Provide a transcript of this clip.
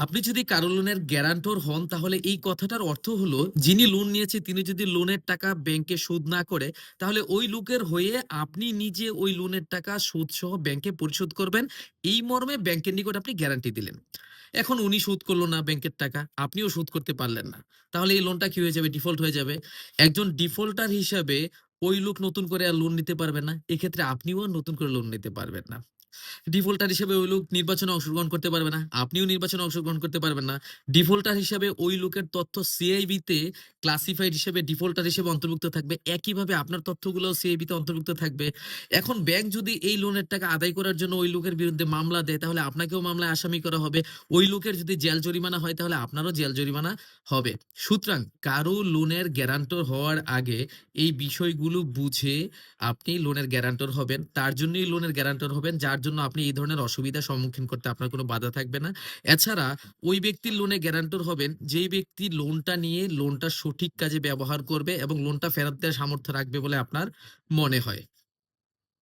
আপনি যদি কারও লোনের গ্যারান্টর হন, তাহলে এই কথাটার অর্থ হলো, যিনি লোন নিয়েছে, তিনি যদি লোনের টাকা ব্যাংকে শোধ না করে, তাহলে ওই লোকের হয়ে আপনি নিজে ওই লোনের টাকা সুদ সহ ব্যাংকে পরিশোধ করবেন। এই মর্মে ব্যাংকের নিকট আপনি গ্যারান্টি দিলেন। এখন উনি শোধ করল না ব্যাংকের টাকা, আপনিও শোধ করতে পারলেন না। তাহলে এই লোনটা কি হয়ে যাবে? ডিফল্ট হয়ে যাবে। একজন ডিফল্টার হিসাবে ওই লোক নতুন করে আর লোন নিতে পারবে না। এক্ষেত্রে আপনিও নতুন করে লোন নিতে পারবেন না। ডিফল্টার হিসেবে ওই লোক নির্বাচনে অংশগ্রহণ করতে পারবে না। আপনিও নির্বাচনে অংশগ্রহণ করতে পারবেন না। ডিফল্টার হিসেবে ওই লোকের তথ্য সিআইবি তে ক্লাসিফাইড হিসেবে ডিফল্টার হিসেবে অন্তর্ভুক্ত থাকবে। একইভাবে আপনার তথ্যগুলো সিআইবি তে অন্তর্ভুক্ত থাকবে। এখন ব্যাংক যদি এই লোনের টাকা আদায় করার জন্য ওই লোকের বিরুদ্ধে মামলা দেয়, তাহলে আপনাকেও মামলায় আসামি করা হবে। ওই লোকের যদি জেল জরিমানা হয়, তাহলে আপনারও জেল জরিমানা হবে। সুতরাং কারও লোনের গ্যারান্টর হওয়ার আগে এই বিষয়গুলো বুঝে আপনি লোনের গ্যারান্টর হবেন। তার জন্যই লোনের গ্যারান্টর হবেন, যার জন্য আপনি এই ধরনের অসুবিধার সম্মুখীন করতে আপনার কোনো বাধা থাকবে না। এছাড়া ওই ব্যক্তির লোনে গ্যারান্টর হবেন, যেই ব্যক্তি লোনটা নিয়ে লোনটা সঠিক কাজে ব্যবহার করবে এবং লোনটা ফেরত দেওয়ার সামর্থ্য রাখবে বলে আপনার মনে হয়।